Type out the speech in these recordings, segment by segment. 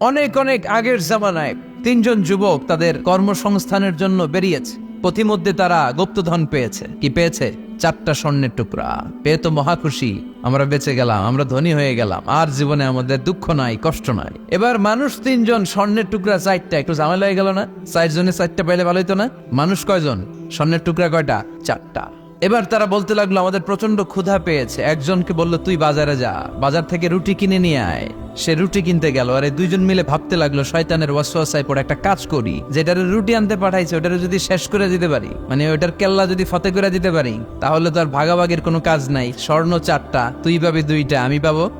অনেক অনেক আগের জামানায় তিনজন যুবক তাদের কর্মসংস্থানের জন্য বেরিয়েছে। পথিমধ্যে তারা গুপ্তধন পেয়েছে। কি পেয়েছে? চারটা স্বর্ণের টুকরা। পেয়ে তো মহা খুশি আমরা বেঁচে গেলাম, আমরা ধনী হয়ে গেলাম। আর জীবনে আমাদের দুঃখ নাই, কষ্ট নাই। এবার মানুষ তিনজন স্বর্ণের টুকরা চারটা। একটু ঝামেলা হয়ে গেল না? চারজনে চারটা পাইলে ভালো হতো না? মানুষ কয়জন? স্বর্ণের টুকরা কয়টা? চারটা। এবার তারা বলতে লাগল, আমাদের প্রচণ্ড ক্ষুধা পেয়েছে। একজনকে বলল, তুই বাজারে যা। বাজার থেকে রুটি কিনে নিয়ে আয়। সে রুটি কিনতে গেল, আরে দুইজন মিলে ভাবতে লাগল, শয়তানের ওয়াসওয়াসায় পড়ে একটা কাজ করি। যেটারে রুটি আনতে পাঠাইছে, ওটার যদি শেষ করে দিতে পারি মানে ওটার কেল্লা যদি ফতে করে দিতে পারি, তাহলে তো আর ভাগাভাগির কোনো কাজ নাই। স্বর্ণ চারটা, তুই পাবি দুইটা, আমি পাবো।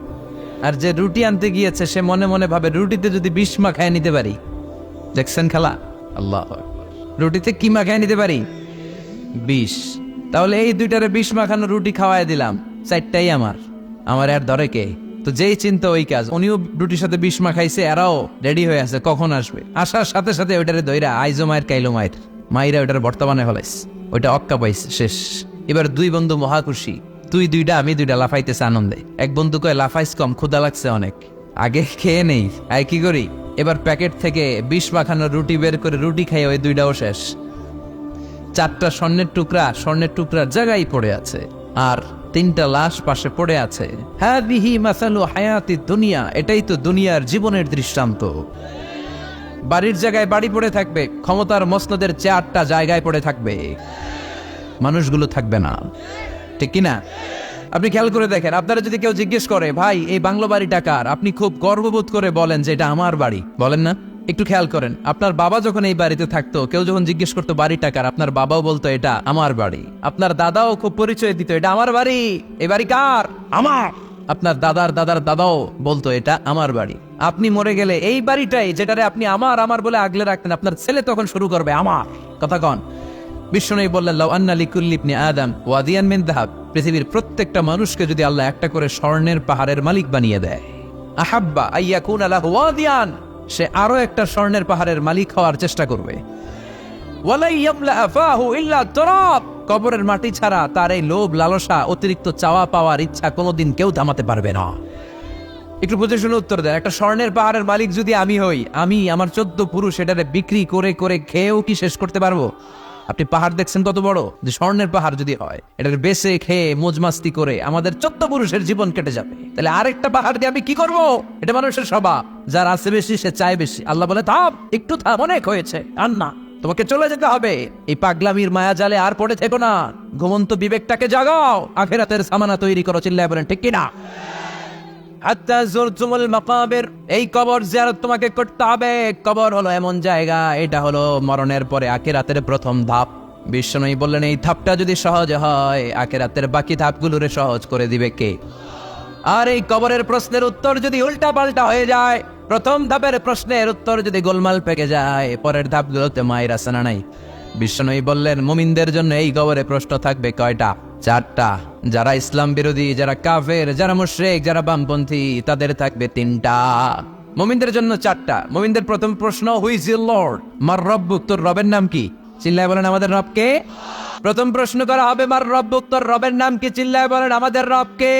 আর যে রুটি আনতে গিয়েছে, সে মনে মনে ভাবে, রুটিতে যদি বিষ মাখায় নিতে পারি। দেখছেন খেলা? আল্লাহ রুটিতে কি মাখায় নিতে পারি? বিষ। তাহলে এই দুইটারে বিষ মাখানো রুটি খাওয়াই দিলাম। চারটাই আমার। আমার আর ধরে কে? তো যেই চিন্তা ওই কাজ। উনিও রুটির সাথে বিষ মাখাইছে, এরাও রেডি হয়ে আছে, কখন আসবে? আসার সাথে সাথে ওইটারে দইরা আইজো মায়ের কাইলো মায়ের। মাইরা ওইটার বর্তমানে ফলাইছে। ওইটা অক্কা পাইছে, শেষ। এবার দুই বন্ধু মহাখুশি তুই দুইটা, আমি দুইটা লাফাইতেছে আনন্দে। এক বন্ধু কয় লাফাইস কম ক্ষুদা লাগছে অনেক। আগে খেয়ে নেই, আয় কি করি? এবার প্যাকেট থেকে বিষ মাখানো রুটি বের করে রুটি খাই ওই দুইটাও শেষ। চারটা স্বর্ণের টুকরা স্বর্ণের টুকরার জায়গায় পড়ে আছে আর তিনটা লাশ পাশে পড়ে আছে। হ্যাঁ মাসালু হায়াতি দুনিয়া, এটাই তো দুনিয়ার জীবনের দৃষ্টান্ত। বাড়ির জায়গায় বাড়ি পড়ে থাকবে, ক্ষমতার মসনদের চারটা জায়গায় পড়ে থাকবে। মানুষগুলো থাকবে না। ঠিক কিনা? আপনি খেয়াল করে দেখেন, আপনারা যদি কেউ জিজ্ঞেস করে, ভাই, এই বাংলো বাড়ি টাকার আপনি খুব গর্ববোধ করে বলেন যে এটা আমার বাড়ি। বলেন না? একটু খেয়াল করেন আপনার বাবা যখন এই বাড়িতে থাকতো কেউ যখন জিজ্ঞেস করতো বাড়ি টাকার আপনার বাবাও বলতো এটা আমার বাড়ি। আপনার দাদাও খুব পরিচয় দিত এটা আমার বাড়ি। এই বাড়ি কার? আমার। আপনার দাদার দাদার দাদাও বলতো এটা আমার বাড়ি। আপনি মরে গেলে এই বাড়িটাই যেটারে আপনি আমার আমার বলে আগলে রাখতেন আপনার ছেলে তখন শুরু করবে আমার। কথা কন। বিষ্ণু বললেন লাউ আন্না লিকুল্লি ইবনে আদম ওয়াদিয়ান মিন দাহাব। পৃথিবীর প্রত্যেকটা মানুষকে যদি আল্লাহ একটা করে স্বর্ণের পাহাড়ের মালিক বানিয়ে দেয়। আহাব্বা আইয়াকুন আলাহ ওয়াদিয়ান। সে আরও একটা স্বর্ণের পাহাড়ের মালিক হওয়ার চেষ্টা করবে। কবরের মাটি ছাড়া তার এই লোভ, লালসা, অতিরিক্ত চাওয়া পাওয়ার ইচ্ছা কোনোদিন কেউ থামাতে পারবে না। একটু বুঝে শুনে উত্তর দেয়, একটা স্বর্ণের পাহাড়ের মালিক যদি আমি হই, আমি আমার চোদ্দ পুরুষ এটারে বিক্রি করে করে খেয়েও কি শেষ করতে পারব? আপনি পাহাড় দেখছেন কত বড়? যে স্বর্ণের পাহাড় যদি হয়, এটার বেসে খেয়ে মোজমাস্তি করে আমাদের চোদ্দ পুরুষের জীবন কেটে যাবে। তাহলে আরেকটা পাহাড় দিয়ে আমি কি করব? এটা মানুষের স্বভাব। যার আছে বেশি, সে চায় বেশি। আল্লাহ বলে, থাম, একটু থাম, অনেক হয়েছে। আর না, তোমাকে চলে যেতে হবে। এই পাগলামির মায়া জালে আর পড়ে থেকো না। ঘুমন্ত বিবেকটাকে জাগাও। আখেরাতের সামানা তৈরি করো, চিল্লায় বলেন, ঠিক কিনা? হাত্তা জুরতুমুল মাকাবির। এই কবর জিয়ারত তোমাকে করতে হবে। কবর হলো এমন জায়গা, এটা হলো মরণের পরে আখিরাতের প্রথম ধাপ। বিশ্বনয়ী বললেন, এই ধাপটা যদি সহজ হয়, আখিরাতের বাকি ধাপগুলোরে সহজ করে দিবে কে? আর এই কবরের প্রশ্নের উত্তর যদি উল্টা পাল্টা হয়ে যায়, প্রথম ধাপের প্রশ্নের উত্তর যদি গোলমাল পেকে যায়, পরের ধাপগুলোতে মায়ের আসানা নাই। বিশ্বনয়ী বললেন, মুমিনদের জন্য এই কবরে প্রশ্ন থাকবে কয়টা? চারটা। যারা ইসলাম বিরোধী, যারা কাফের, যারা মুশরিক, যারা বামপন্থী, তাদের থাকবে তিনটা। মুমিনদের জন্য চারটা। মুমিনদের প্রথম প্রশ্ন হুইজ ইউর লর্ড মার রব্বুক তোর রবের নাম কি? চিল্লায় বলেন আমাদের রবকে প্রথম প্রশ্ন করা হবে, মার রব্বুক তোর রবের নাম কি? চিল্লায় বলেন আমাদের রবকে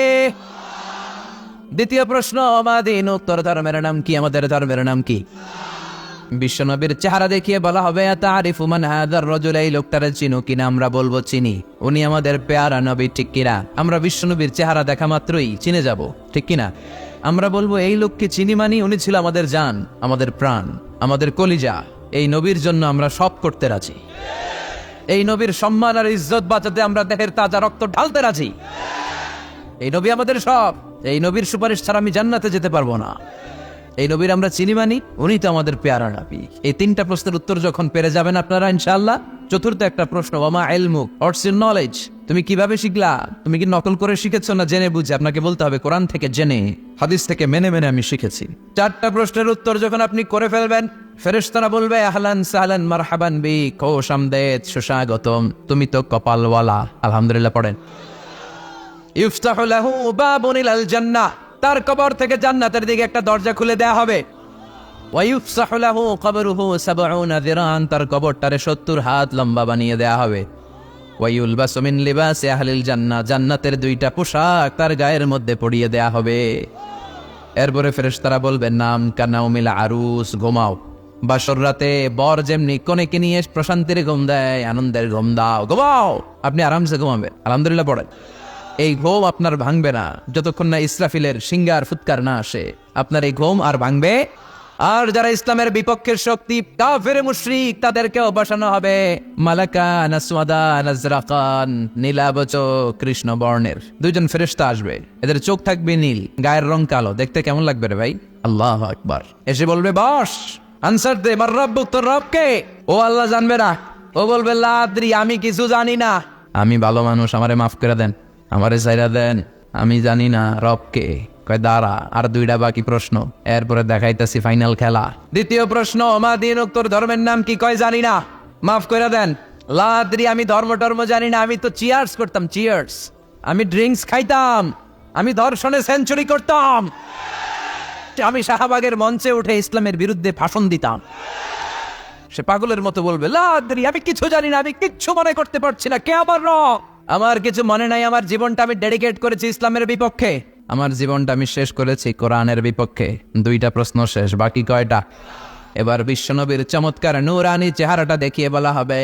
দ্বিতীয় প্রশ্ন আমাদিন উত্তর ধর্মের নাম কি? আমাদের ধর্মের নাম কি? বিশ্বনবীর চেহারা দেখিয়ে বলা হবে তারিফু মান হাদার রজুল, এই লোকটারে চিনো কিনা আমরা বলব চিনি। উনি আমাদের পেয়ারা নবী, ঠিক কিনা? আমরা বিশ্বনবীর চেহারা দেখা মাত্রই চিনে যাব, ঠিক কিনা? আমরা বলব, এই লোককে চিনি মানি উনি ছিল আমাদের জান, আমাদের প্রাণ, আমাদের কলিজা। এই নবীর জন্য আমরা সব করতে রাজি। এই নবীর সম্মান আর ইজ্জত বাঁচাতে আমরা দেহের তাজা রক্ত ঢালতে রাজি। এই নবী আমাদের সব। এই নবীর সুপারিশ ছাড়া আমি জান্নাতে যেতে পারব না। এই নবীর আমরা চিনি মানি, উনি তো আমাদের পেয়ারা নাবি এই তিনটা প্রশ্নের উত্তর যখন পেরে যাবেন আপনারা ইনশাল্লাহ চতুর্থ একটা প্রশ্ন, ওমা এলমুক হোয়াটস ইউর নলেজ? তুমি কীভাবে শিখলা? তুমি কি নকল করে শিখেছো না জেনে বুঝে? আপনাকে বলতে হবে কোরআন থেকে জেনে, হাদিস থেকে মেনে মেনে আমি শিখেছি। চারটা প্রশ্নের উত্তর যখন আপনি করে ফেলবেন, ফেরেশতারা বলবে, আহলান সাহলান মারহাবান বি খোশ আমদেদ সুস্বাগতম। তুমি তো কপালওয়ালা। আলহামদুলিল্লাহ পড়েন। ইফতাহু লাহু বাবুন ইলাল জান্নাহ। তার কবর থেকে জান্নাতের দিকে একটা দরজা খুলে দেয়া হবে। ওয়াইফসাহু লাহু কবরুহু সাবউনা যিরান তার কবরটারে 70 হাত লম্বা বানিয়ে দেয়া হবে। ওয়াইউলবাসু মিন লিবাসি আহলিল জান্নাহ জান্নাতের দুইটা পোশাক তার গায়ের মধ্যে পরিয়ে দেয়া হবে। এরপরে ফেরেশতারা বলবেন, নাম কান্না মিলা আরুস, ঘুমাও। বাসর রাতে বর যেমনি কনেকে নিয়ে প্রশান্তির ঘুম দেয়, আনন্দের ঘুম দাও। ঘুমাও, আপনি আরামসে ঘুমাবেন। আলহামদুলিল্লাহ, পড়েন। এই ঘোম আপনার ভাঙবে না। যতক্ষণ না ইসরাফিলের সিঙ্গার ফুৎকার না আসে। আপনার এই ঘোম আর ভাঙবে? আর যারা ইসলামের বিপক্ষের শক্তি, কাফের মুশরিক, তাদেরকেও বসানো হবে। মালাকা নাসওয়াদা নাজরাকান নীলাবচ কৃষ্ণ বর্ণের দুইজন ফেরেশতা আসবে। এদের চোখ থাকবে নীল, গায়ের রং কালো। দেখতে কেমন লাগবে রে ভাই? আল্লাহ আকবার। এসে বলবে, বস আনসার দে, মার রব্বুক তোর রবকে। ও আল্লাহ জানবে না। ও বলবে, লাদ্রি, আমি কিছু জানি না। আমি ভালো মানুষ, আমারে মাফ করে দেন। আমারে চাইরা দেন, আমি জানি না রবকে কয়, দাঁড়া, আর দুইটা বাকি প্রশ্ন। এরপরে দেখাইতেছি ফাইনাল খেলা। দ্বিতীয় প্রশ্ন, মা দিন তোর ধর্মের নাম কি? কয়, জানি না। মাফ করে দেন, লাদ্রি, আমি ধর্ম টর্ম জানি না। আমি তো চিয়ার্স করতাম চিয়ার্স আমি ড্রিঙ্কস খাইতাম। আমি ধর্ষণে সেঞ্চুরি করতাম। আমি শাহবাগের মঞ্চে উঠে ইসলামের বিরুদ্ধে ভাষণ দিতাম। সে পাগলের মতো বলবে, লাদ্রি, আমি কিছু জানি না, আমি কিচ্ছু মনে করতে পারছি না। কে আমার রব? আমার কিছু মনে নাই, আমার জীবনটা আমি ডেডিকেট করেছি ইসলামের বিপক্ষে। আমার জীবনটা আমি শেষ করেছি কোরআনের বিপক্ষে। দুইটা প্রশ্ন শেষ, বাকি কয়টা? এবার বিশ্বনবীর চমৎকার নুরানি চেহারাটা দেখিয়ে বলা হবে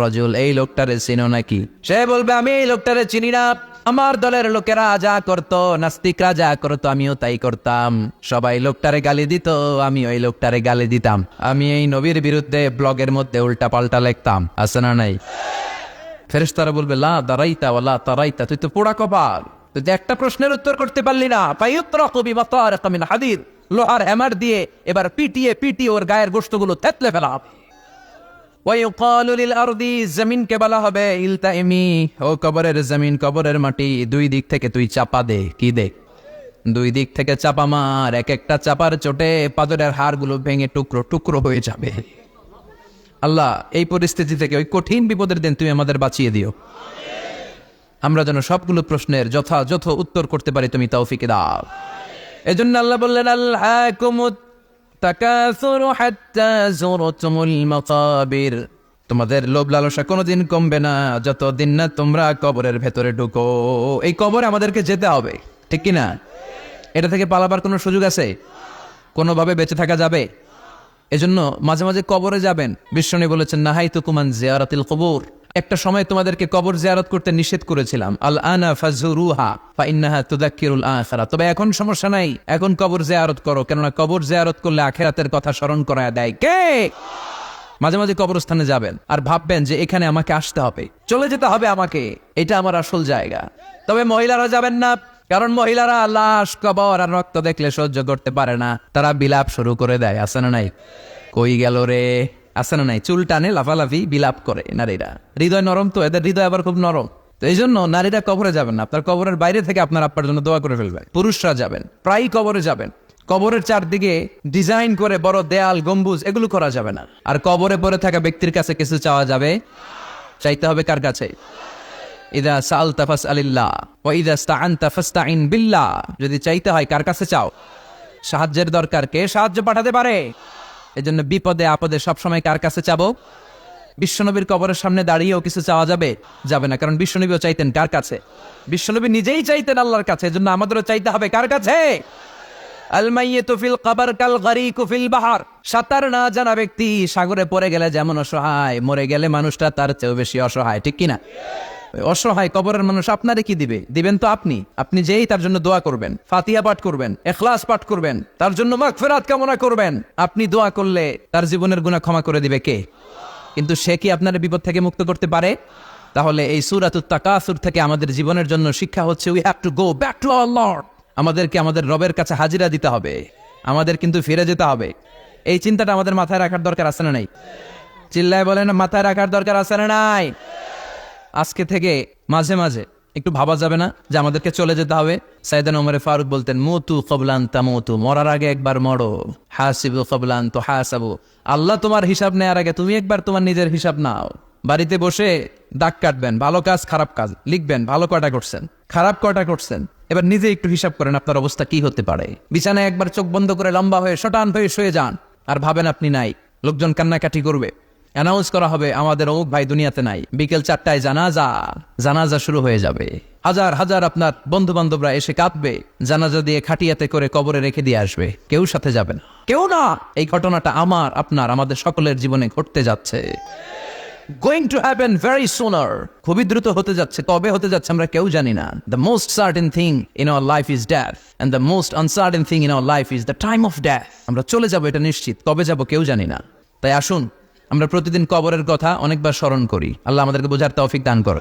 রজুল, এই লোকটারে চিনো নাকি? সে বলবে, আমি এই লোকটারে চিনি না। আমার দলের লোকেরা যা করতো, নাস্তিকরা যা করতো, আমিও তাই করতাম। সবাই লোকটারে গালি দিত, আমি ওই লোকটারে গালি দিতাম। আমি এই নবীর বিরুদ্ধে ব্লগের মধ্যে উল্টা পাল্টা লিখতাম, আছে না নাই? ফেরেশতারা বলবে, লা দারাইতা ওয়ালা তারাইতা। তুই তো পোড়া কপাল। তুই তো একটা প্রশ্নের উত্তর করতে পারলি না। ফায়ুত্রাকু বিমাতারিকা মিন হাদিদ। লোহার হ্যামার দিয়ে এবার পিটিয়ে পিটিয়ে ওর গায়ের গোশতগুলো থেতলে ফেলা হবে। জমিনকে বলা হবে ইলতাইমি ও কবরের জমিন, কবরের মাটি, দুই দিক থেকে তুই চাপা দে, কি দে? দুই দিক থেকে চাপা মার, এক একটা চাপার চোটে পাদরের হাড়গুলো ভেঙে টুকরো টুকরো হয়ে যাবে। আল্লাহ, এই পরিস্থিতি থেকে ওই কঠিন বিপদের দিন তুমি আমাদের বাঁচিয়ে দিও। আমরা যেন সবগুলো প্রশ্নের যথাযথ উত্তর করতে পারি, তুমি তৌফিকে দাও। এজন্য আল্লাহ বললেন আল্লাহ তোমাদের লোভ লালসা কোনোদিন কমবে না, যতদিন না তোমরা কবরের ভেতরে ঢুকো। এই কবরে আমাদেরকে যেতে হবে, ঠিক কি না এটা থেকে পালাবার কোনো সুযোগ আছে? কোনোভাবে বেঁচে থাকা যাবে? এজন্য মাঝে মাঝে কবরে যাবেন। বিশ্বনী বলেছেন নাহাই তুকুমান জিয়ারাতিল কবর। একটা সময় তোমাদেরকে কবর জিয়ারত করতে নিষেধ করেছিলাম। আল আনা ফাজুরুহা, ফা ইন্নাহা তুদাক্কিরুল আখিরা। তবে এখন সমস্যা নাই, এখন কবর জিয়ারত করো। কেননা কবর জিয়ারত করলে আখেরাতের কথা স্মরণ করায় দেয়। কে? মাঝে মাঝে কবরস্থানে যাবেন আর ভাববেন যে এখানে আমাকে আসতে হবে। চলে যেতে হবে আমাকে। এটা আমার আসল জায়গা। তবে মহিলারা যাবেন না। কারণ মহিলারা লাশ, কবর আর রক্ত দেখলে সহ্য করতে পারে না। তারা বিলাপ শুরু করে দেয়, আছে না নাই? কই গেল রে? আছে না নাই? চুল টানে, লাফালাফি, বিলাপ করে নারীরা। হৃদয় নরম তো, এদের হৃদয় আবার খুব নরম। তো এই জন্য নারীরা কবরে যাবেন না। আপনার কবরের বাইরে থেকে আপনার আপ্পার জন্য দোয়া করে ফেলবেন। পুরুষরা যাবেন প্রায় কবরে যাবেন। কবরের চারদিকে ডিজাইন করে বড় দেয়াল, গম্বুজ, এগুলো করা যাবে না। আর কবরে পড়ে থাকা ব্যক্তির কাছে কিছু চাওয়া যাবে? চাইতে হবে কার কাছে? ইদা সাল তাফাস আলিল্লাহ ও ইদা স্তাআন তাফাস্তাইন বিল্লাহ। যদি চাইতে হয়, কার কাছে চাও? সাহায্যের দরকার, কে সাহায্য পাঠাতে পারে? এজন্য বিপদে আপদে সবসময় কার কাছে চাবো? বিশ্বনবীর কবরের সামনে দাঁড়িয়েও কিছু চাওয়া যাবে? যাবে না, কারণ বিশ্বনবীও চাইতেন কার কাছে? বিশ্বনবী নিজেই চাইতেন আল্লাহর কাছে, এজন্য আমাদেরও চাইতে হবে কার কাছে? সাঁতার না জানা ব্যক্তি সাগরে পড়ে গেলে যেমন অসহায়, মরে গেলে মানুষটা তার চেয়েও বেশি অসহায়, ঠিক কিনা? অসহায় কবরের মানুষ আপনারে কি দিবে? দিবেন তো আপনি। আপনি যেই তার জন্য দোয়া করবেন। ফাতিয়া পাঠ করবেন, এখলাস পাঠ করবেন, তার জন্য মাগফিরাত কামনা করবেন। আপনি দোয়া করলে তার জীবনের গুনাহ ক্ষমা করে দিবে কে? কিন্তু সে কি আপনার বিপদ থেকে মুক্ত করতে পারে? তাহলে এই সুরাতুত থেকে আমাদের জীবনের জন্য শিক্ষা হচ্ছে we have to go back to our আমাদেরকে আমাদের রবের কাছে হাজিরা দিতে হবে। আমাদের কিন্তু ফিরে যেতে হবে। এই চিন্তাটা আমাদের মাথায় রাখার দরকার আছে না নাই? চিল্লায় বলেন, মাথায় রাখার দরকার আছে না নাই? আজকে থেকে মাঝে মাঝে একটু ভাবা যাবে না যে আমাদেরকে চলে যেতে হবে। সাইদান ওমরে ফারুক বলতেন, মতু কবলান তামতু, মরার আগে একবার মরো। হাসিবু কবলান তো হাসাবু আল্লাহ তোমার হিসাব নেওয়ার আগে তুমি একবার তোমার নিজের হিসাব নাও। বাড়িতে বসে দাগ কাটবেন, ভালো কাজ, খারাপ কাজ, লিখবেন, ভালো কটা করছেন, খারাপ কটা করছেন। এবার নিজে একটু হিসাব করেন আপনার অবস্থা কি হতে পারে। বিছানায় একবার চোখ বন্ধ করে লম্বা হয়ে, শটান হয়ে শুয়ে যান। আর ভাবেন আপনি নাই, লোকজন কান্নাকাটি করবে। অ্যানাউন্স করা হবে, আমাদের অমুক ভাই দুনিয়াতে নাই। বিকেল চারটায় জানাজা জানাজা শুরু হয়ে যাবে। হাজার হাজার আপনার বন্ধু বান্ধবরা এসে কাঁদবে, জানাজা দিয়ে খাটিয়াতে করে কবরে রেখে দিয়ে আসবে। কেউ সাথে যাবে না। কেউ না। এই ঘটনাটা আমার, আপনার, আমাদের সকলের জীবনে ঘটতে যাচ্ছে। Going to happen very sooner খুবই দ্রুত হতে যাচ্ছে, কবে হতে যাচ্ছে আমরা কেউ জানি না। The most certain thing in our life is death and the most uncertain thing in our life is the time of death আমরা চলে যাব এটা নিশ্চিত, কবে যাব কেউ জানি না। তাই আসুন আমরা প্রতিদিন কবরের কথা অনেকবার স্মরণ করি। আল্লাহ আমাদেরকে বোঝার তৌফিক দান করো